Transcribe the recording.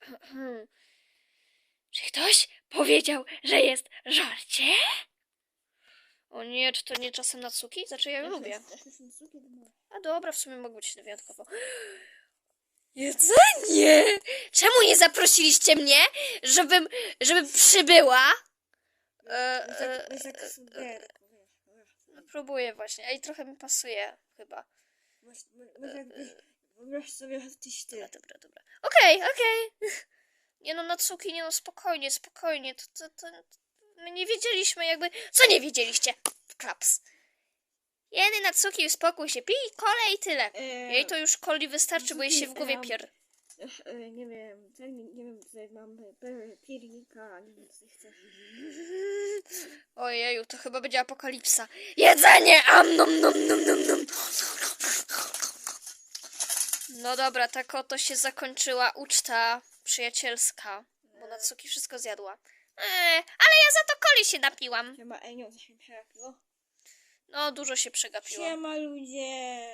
Czy ktoś powiedział, że jest żarcie? O nie, czy to nie czasem na cuki? Znaczy ja ją lubię. A dobra, w sumie mogło być wyjątkowo. Jedzenie! Czemu nie zaprosiliście mnie, żebym, żebym przybyła? E, e, tak wiesz. no próbuję właśnie. Ej, trochę mi pasuje chyba. Jakby, wyobraź sobie, że tyś ty. Dobra, dobra, dobra. Okej, okej. Nie no, na cuki, nie no, spokojnie, spokojnie. To, to, to, my nie wiedzieliśmy jakby... Co nie wiedzieliście? Klaps. Jedy na cuki, uspokój się, pij kolej i tyle. Eee, Jej to już coli wystarczy, bo jej się w głowie Em, pier... e, nie wiem, termin, nie wiem, tutaj mam piernika, nie wiem, co chcesz. Ojeju, to chyba będzie apokalipsa. Jedzenie! Am, nom, nom, nom, nom, nom. No dobra, tak oto się zakończyła uczta przyjacielska, bo na cuki wszystko zjadła. Eee, ale ja za to coli się napiłam. Siema, Enio, coś mi przegapiło. No, dużo się przegapiło. Siema, ludzie!